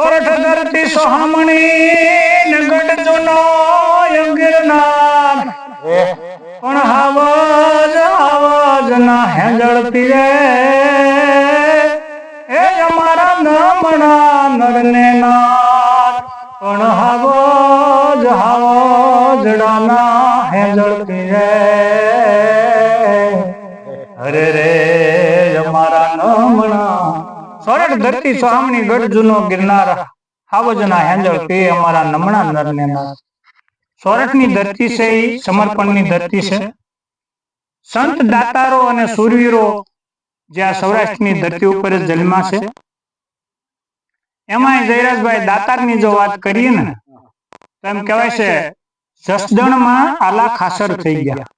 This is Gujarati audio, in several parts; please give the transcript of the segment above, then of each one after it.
સોરઠ ધરતી સોહામણી નગડ જૂનો ગિરનાર પણ હાવજ હાવજ ના હેંજળ રે એ અમારા નામણા નરને નાર. પણ હાવજ હાવજડાના હેંજળ પીરે અરે રે. અમારા નમણા સોરઠ ધરતી સોહામણી ગઢ જૂનો ગિરનાર. હાવજના હેંજળ તે અમારા નમણા નરને નાર સોરઠની ધરતી છે એ સમર્પણની ધરતી છે. સંત દાતારો અને સુરવીરો જે આ સૌરાષ્ટ્રની ધરતી ઉપર જન્મા છે. એમાં જયરાજભાઈ દાતારની જો વાત કરીએ ને તો એમ કહેવાય છે જસદણમાં આલા ખાસર થઈ ગયા.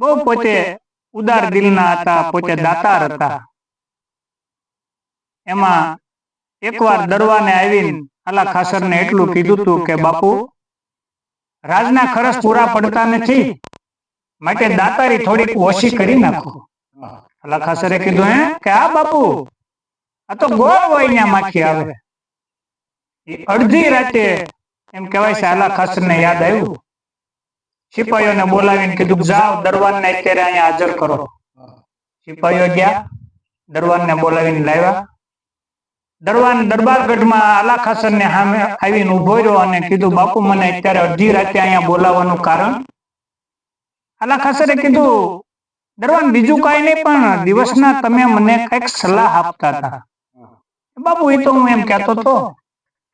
બહુ પોતે ઉદાર દિલના હતા પોતે દાતાર હતા. એમાં એકવાર દરવાને આવીને આલા ખાસરને એટલું કીધું તું કે બાપુ રાજના ખરસ પૂરા પડતા નથી. માટે દાતારી થોડીક ઓછી કરી નાખો. આલા ખાસરે કીધું હે? કે આ બાપુ આ તો ગોળ હોય માખી આવે. અડધી રાતે એમ કહેવાય છે આલા ખાસરને યાદ આવ્યું? સિપાહીઓને બોલાવીને કીધું જાઓ દરવાનને અત્યારે અહીંયા હાજર કરો. સિપાહીઓ ગયા દરવાનને બોલાવીને લાવ્યા. દરવાન દરબારગઢમાં આલા ને સામે આવીને ઊભો રહ્યો અને કીધું, બાપુ, મને અત્યારે અડધી રાતે અહીંયા બોલાવવાનું કારણ? આલા કીધું, દરવાન, બીજું કાંઈ નહીં, પણ દિવસના તમે મને કંઈક સલાહ આપતા હતા. બાપુ, એ તો હું એમ કહેતો હતો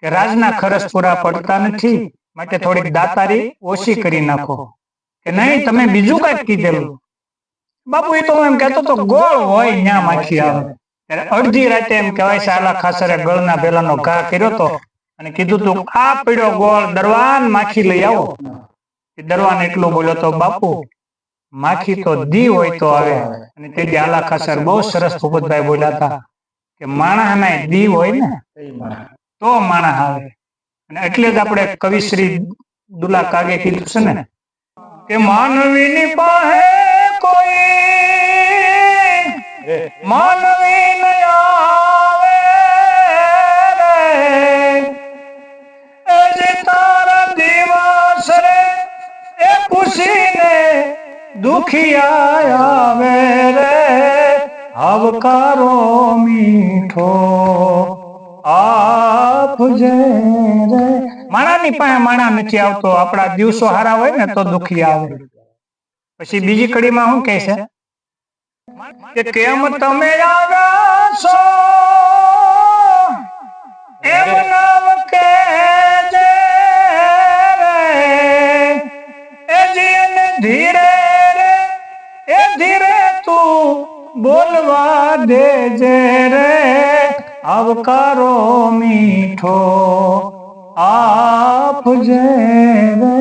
કે રાજના ખર્ચ પૂરા પડતા નથી, માટે થોડીક દાતારી ઓછી કરી નાખો, કે નહીં, તમે બીજું કંઈક કીધેલું. બાપુ, એ તો હું એમ કહેતો હતો, ગોળ હોય ન્યા માખી આવે. અડધી રાતે એમ કહેવાય છે આલા ખાસરે ગળના ભેલાનો ઘા કર્યો તો. અને કીધું તું આ પીડો ગોળ દરવાન માખી લઈ આવો. દરવાન એટલું બોલ્યો તો બાપુ માખી તો દી હોય તો આવે. અને તે આલા ખાસર બહુ સરસ ભૂપતભાઈ બોલ્યા હતા કે માણસ ના દી હોય ને તો માણસ આવે. અને એટલે જ આપણે કવિશ્રી દુલા કાગે કીધું છે ને કે માનવીની પાસે કોઈ માનવી પૂછીને દુખિયા આવે રે આવકારો મીઠો આપજે રે માણાની પાસે માણા નથી આવતો, આપણા દિવસો હારા હોય ને તો દુખી આવે. પછી બીજી કડીમાં શું કહે છે? કે કેમ તમે આવ્યા છો? એમ બોલવા દેજે રે આવકારો મીઠો. આપજે રે.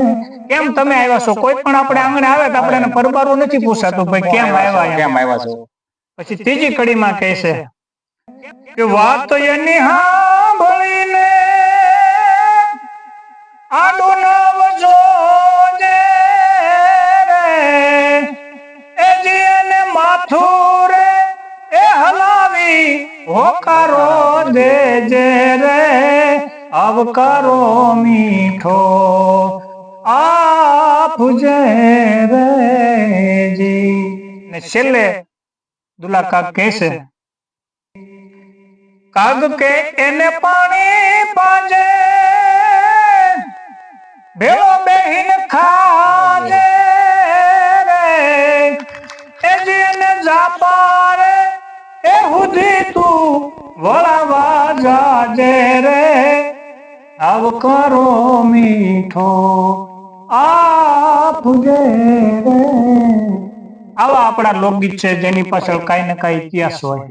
કેમ તમે આવ્યા છો? કોઈ પણ આપણે આંગણે આવે તો આપણે પરબારું નથી પૂછાતું ભાઈ કેમ આવ્યા કેમ આવ્યા છો? પછી ત્રીજી કડીમાં કહે છે કે વાત એની સાંભળીને આડો નવજો જે રે એ જી એને માથું હોકારો દેજે રે, આવકારો મીઠો. આપજે રે જી. ને છેલ્લે દુલાકા કહે છે, કાગ કે એને પાણી પાજે, ભેળો બેહીન ખાજે. આવકારો મીઠો આપજે આવા આપણા લોકગીત છે, જેની પાછળ કઈ ને કઈ ઇતિહાસ હોય.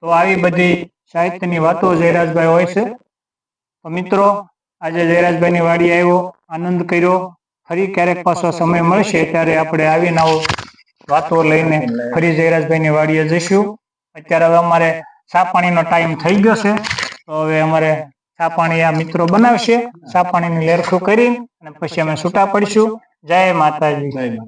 તો આવી બધી સાહિત્યની વાતો જયરાજભાઈ હોય છે. તો મિત્રો, આજે જયરાજભાઈની વાડી આવ્યો, આનંદ કર્યો. ફરી ક્યારેક પાછો સમય મળશે ત્યારે આપણે આવીને આવો વાતો લઈને ફરી જયરાજભાઈની વાડીએ જઈશું. અત્યારે હવે અમારે ચા પાણીનો ટાઈમ થઈ ગયો છે. તો હવે અમારે સાપાણી આ મિત્રો બનાવશે. ચા પાણીની લેરખું કરી અને પછી અમે છૂટા પડીશું. જય માતાજી.